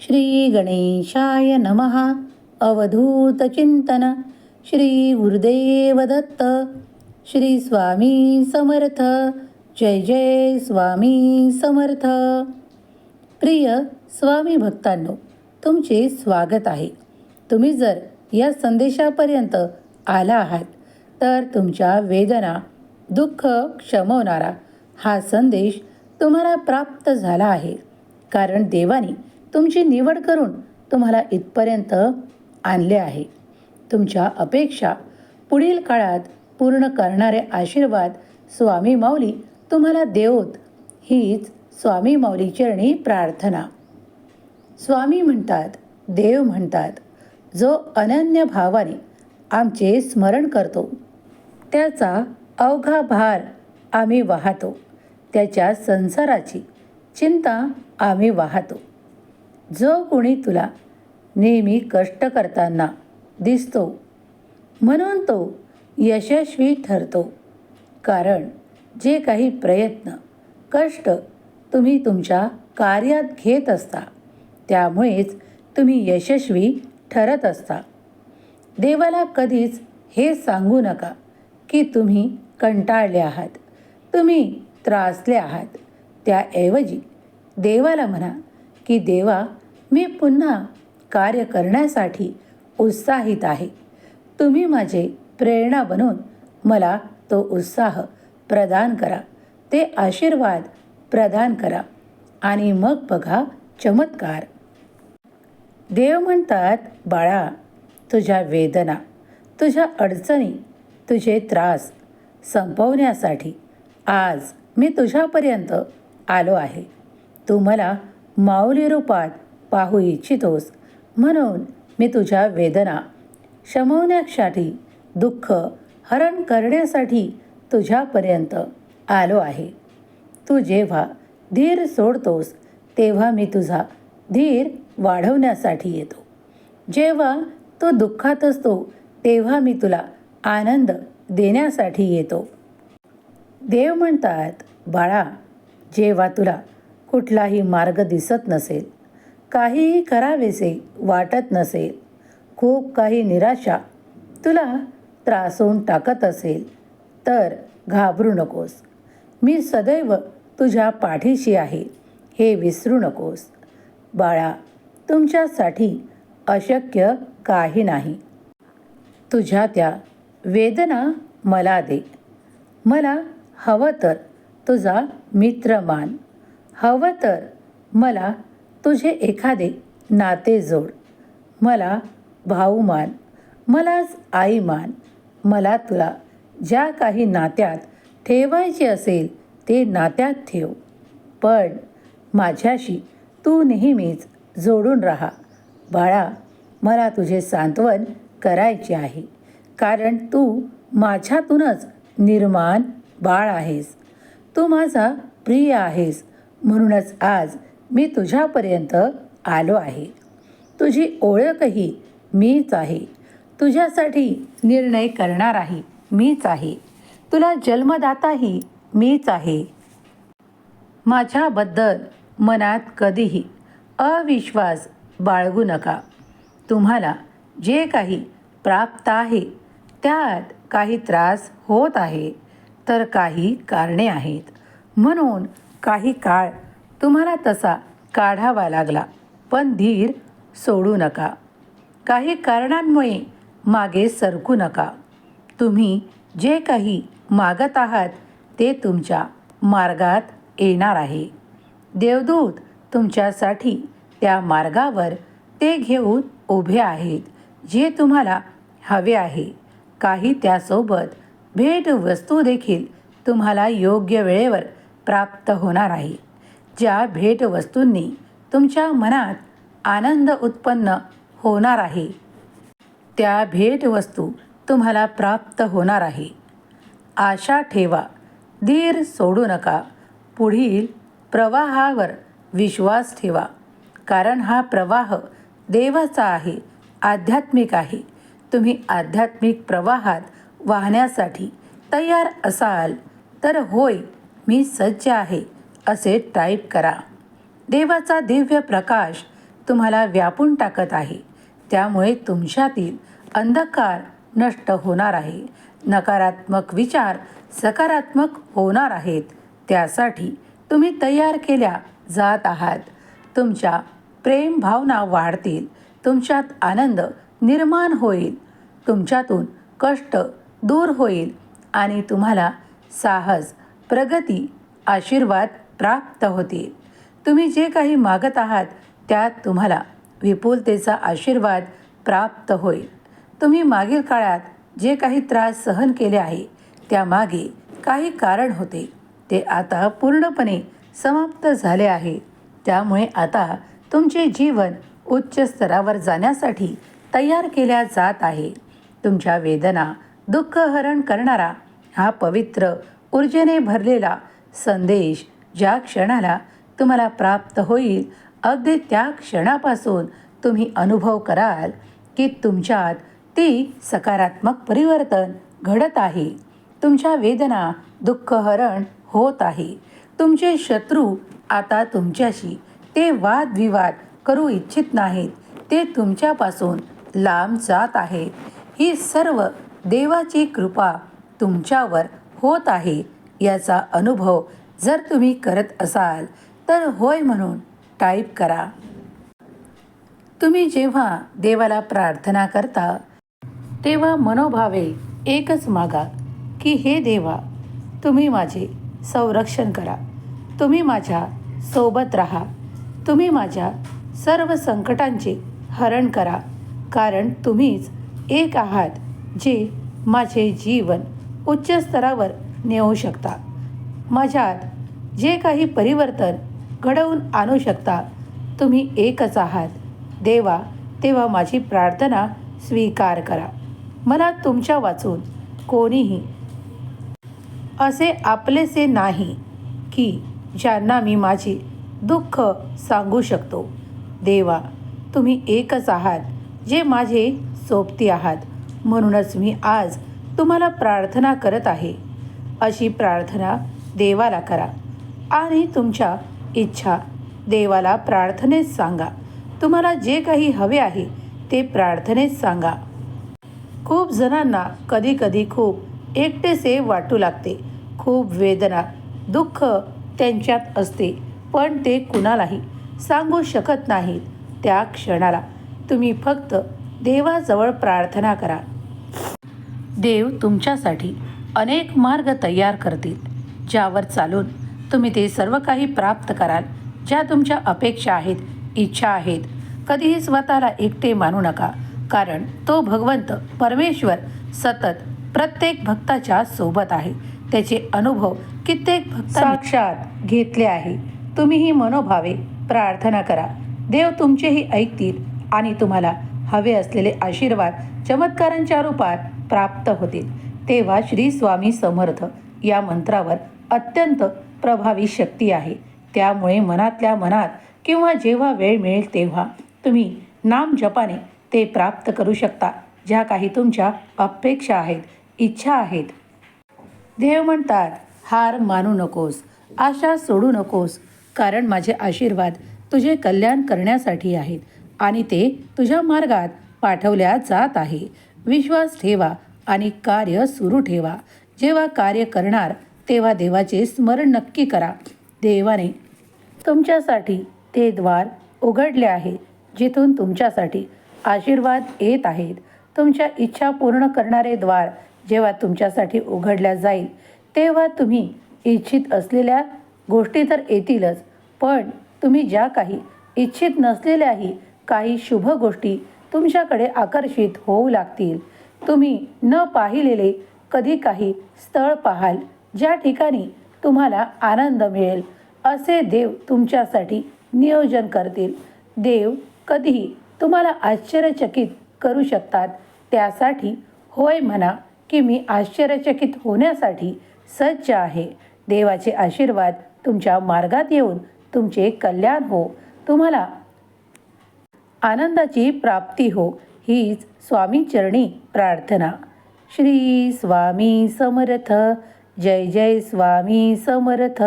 श्री गणेशाय नमः अवधूतचिंतन श्री गुरुदेव दत्त. श्री स्वामी समर्थ. जय जय स्वामी समर्थ. प्रिय स्वामी भक्तांनो तुमचे स्वागत आहे. तुम्ही जर या संदेशापर्यंत आला आहात तर तुमच्या वेदना दुःख क्षमवणारा हा संदेश तुम्हाला प्राप्त झाला आहे. कारण देवाने तुमची निवड करून तुम्हाला इथपर्यंत आणले आहे. तुमच्या अपेक्षा पुढील काळात पूर्ण करणारे आशीर्वाद स्वामी माऊली तुम्हाला देवोत. हीच स्वामी माऊली चरणी प्रार्थना. स्वामी म्हणतात देव म्हणतात जो अनन्य भावाने आमचे स्मरण करतो. त्याचा अवघा भार आम्ही वाहतो. त्याच्या संसाराची चिंता आम्ही वाहतो. जो कोणी तुला नेहमी कष्ट करताना दिसतो म्हणून तो यशस्वी ठरतो. कारण जे काही प्रयत्न कष्ट तुम्ही तुमच्या कार्यात घेत असता त्यामुळेच तुम्ही यशस्वी ठरत असता. देवाला कधीच हे सांगू नका की तुम्ही कंटाळले आहात तुम्ही त्रासले आहात. त्याऐवजी देवाला म्हणा की देवा मी पुन्हा कार्य करण्यासाठी उत्साहित आहे. तुम्ही माझे प्रेरणा बनून मला तो उत्साह प्रदान करा. ते आशीर्वाद प्रदान करा. आणि मग बघा चमत्कार. देव म्हणतात बाळा तुझ्या वेदना तुझ्या अडचणी तुझे त्रास संपवण्यासाठी आज मी तुझ्यापर्यंत आलो आहे. तू मला माऊली रूपात पाहू इच्छितोस. म्हणून मी तुझ्या वेदना शमवण्यासाठी दुःख हरण करण्यासाठी तुझ्यापर्यंत आलो आहे. तू जेव्हा धीर सोडतोस तेव्हा मी तुझा धीर वाढवण्यासाठी येतो. जेव्हा तो दुःखात असतो तेव्हा मी तुला आनंद देण्यासाठी येतो. देव म्हणतात बाळा जेव्हा तुला कुठलाही मार्ग दिसत नसेल काहीही करावेसे वाटत नसेल खूप काही निराशा तुला त्रासून टाकत असेल तर घाबरू नकोस. मी सदैव तुझ्या पाठीशी आहे हे विसरू नकोस. बाळा तुमच्यासाठी अशक्य काही नाही. तुझ्या त्या वेदना मला दे. मला हवं तर तुझा मित्र मान. हवं तर मला तुझे एखादे नाते जोड. मला भाऊ मान मलाच आई मान मला तुला ज्या काही नात्यात ठेवायचे असेल ते नात्यात ठेव. पण माझ्याशी तू नेहमीच जोडून राहा. बाळा मला तुझे सांत्वन करायचे आहे. कारण तू माझ्यातूनच निर्माण बाळ आहेस. तू माझा प्रिय आहेस. म्हणूनच आज मी तुझ्यापर्यंत आलो आहे. तुझी ओळखही मीच आहे. तुझ्यासाठी निर्णय करणार आहे. मीच आहे. तुला जन्मदाताही मीच आहे. माझ्याबद्दल मनात कधीही अविश्वास बाळगू नका. तुम्हाला जे काही प्राप्त आहे त्यात काही त्रास होत आहे तर काही कारणे आहेत. म्हणून काही काळ तुम्हाला तसा काढावा लागला. पण धीर सोडू नका. काही कारणांमुळे मागे सरकू नका. तुम्ही जे काही मागत आहात ते तुमच्या मार्गात येणार आहे. देवदूत तुमच्यासाठी त्या मार्गावर ते घेऊन उभे आहेत जे तुम्हाला हवे आहे. काही त्यासोबत भेटवस्तू देखील तुम्हाला योग्य वेळेवर प्राप्त होणार आहे. ज्या भेटवस्तूंनी तुमच्या मनात आनंद उत्पन्न होणार आहे त्या भेटवस्तू तुम्हाला प्राप्त होणार आहे. आशा ठेवा धीर सोडू नका. पुढील प्रवाहावर विश्वास ठेवा कारण हा प्रवाह देवाचा आहे आध्यात्मिक आहे. तुम्ही आध्यात्मिक प्रवाहात वाहण्यासाठी तयार असाल तर होय मी सज्ज आहे. असे टाईप करा. देवाचा दिव्य प्रकाश तुम्हाला व्यापून टाकत आहे. त्यामुळे तुमच्यातील अंधकार नष्ट होणार आहे. नकारात्मक विचार सकारात्मक होणार आहेत. त्यासाठी तुम्ही तयार केल्या जात आहात. तुमच्या प्रेम भावना वाढतील. तुमच्यात आनंद निर्माण होईल. तुमच्यातून कष्ट दूर होईल आणि तुम्हाला साहस प्रगती आशीर्वाद प्राप्त होतील तुम्ही जे काही मागत आहात त्यात तुम्हाला विपुलतेचा आशीर्वाद प्राप्त होईल. तुम्ही मागील काळात जे काही त्रास सहन केले आहे त्यामागे काही कारण होते. ते आता पूर्णपणे समाप्त झाले आहे. त्यामुळे आता तुमचे जीवन उच्च स्तरावर जाण्यासाठी तयार केल्या जात आहे. तुमच्या वेदना दुःखहरण करणारा हा पवित्र ऊर्जेने भरलेला संदेश ज्या क्षणाला तुम्हाला प्राप्त होईल अगदी त्या क्षणापासून तुम्ही अनुभव कराल की तुमच्यात ती सकारात्मक परिवर्तन घडत आहे. तुमच्या वेदना दुःखहरण होत आहे. तुमचे शत्रू आता तुमच्याशी ते वादविवाद करू इच्छित नाहीत. ते तुमच्यापासून लांब जात आहेत ही सर्व देवाची कृपा तुमच्यावर होत आहे याचा अनुभव जर तुम्ही करत असाल तर होय म्हणून टाईप करा. तुम्ही जेव्हा देवाला प्रार्थना करता तेव्हा मनोभावे एकच मागा की हे देवा तुम्ही माझे संरक्षण करा. तुम्ही माझ्या सोबत राहा. तुम्ही माझ्या सर्व संकटांचे हरण करा. कारण तुम्हीच एक आहात जे माझे जीवन उच्च स्तरावर नेऊ शकता. माझ्यात जे काही परिवर्तन घडवून आणू शकता तुम्ही एकच आहात. देवा तेव्हा माझी प्रार्थना स्वीकार करा. मला तुमच्या वाचून कोणीही असे आपलेसे नाही की ज्यांना मी माझे दुःख सांगू शकतो. देवा तुम्ही एकच आहात जे माझे सोबती आहात. म्हणूनच मी आज तुम्हाला प्रार्थना करत आहे. अशी प्रार्थना देवाला करा आणि तुमच्या इच्छा देवाला प्रार्थनेत सांगा. तुम्हाला जे काही हवे आहे ते प्रार्थनेत सांगा. खूप जणांना कधीकधी खूप एकटेसे वाटू लागते. खूप वेदना दुःख त्यांच्यात असते पण ते कुणालाही सांगू शकत नाहीत त्या क्षणाला. तुम्ही फक्त देवाजवळ प्रार्थना करा. देव तुमच्यासाठी अनेक मार्ग तयार करतील. ज्यावर चालून तुम्ही ते सर्व काही प्राप्त कराल ज्या तुमच्या अपेक्षा आहेत इच्छा आहेत. कधीही स्वतःला एकटे मानू नका कारण तो भगवंत परमेश्वर सतत प्रत्येक भक्ताच्या सोबत आहे. त्याचे अनुभव कित्येक भक्त साक्षात घेतले आहे. तुम्हीही मनोभावे प्रार्थना करा. देव तुमचेही ऐकतील आणि तुम्हाला हवे असलेले आशीर्वाद चमत्कारांच्या रूपात प्राप्त होतील. तेव्हा श्री स्वामी समर्थ या मंत्रावर अत्यंत प्रभावी शक्ती आहे. त्यामुळे मनातल्या मनात किंवा जेव्हा वेळ मिळेल तेव्हा तुम्ही नाम जपाने ते प्राप्त करू शकता ज्या काही तुमच्या अपेक्षा आहेत इच्छा आहेत. देव म्हणतात हार मानू नकोस आशा सोडू नकोस कारण माझे आशीर्वाद तुझे कल्याण करण्यासाठी आहेत आणि ते तुझ्या मार्गात पाठवल्या जात आहे. विश्वास ठेवा आणि कार्य सुरू ठेवा. जेव्हा कार्य करणार तेव्हा देवाचे स्मरण नक्की करा. देवाने तुमच्यासाठी ते द्वार उघडले आहे जिथून तुमच्यासाठी आशीर्वाद येत आहेत. तुमच्या इच्छा पूर्ण करणारे द्वार जेव्हा तुमच्यासाठी उघडल्या जाईल तेव्हा तुम्ही इच्छित असलेल्या गोष्टी तर येतीलच पण तुम्ही ज्या काही इच्छित नसलेल्याही काही शुभ गोष्टी तुमच्याकडे आकर्षित होऊ लागतील. तुम्ही न पाहिलेले कधी काही स्थळ पाहाल. ज्या ठिकाणी तुम्हाला आनंद मिळेल असे देव तुमच्यासाठी नियोजन करतील. देव कधीही तुम्हाला आश्चर्यचकित करू शकतात. त्यासाठी होय म्हणा की मी आश्चर्यचकित होण्यासाठी सज्ज आहे. देवाचे आशीर्वाद तुमच्या मार्गात येऊन तुमचे कल्याण हो. तुम्हाला आनंदाची प्राप्ती हो. हीच स्वामी चरणी प्रार्थना. श्री स्वामी समर्थ. जय जय स्वामी समर्थ.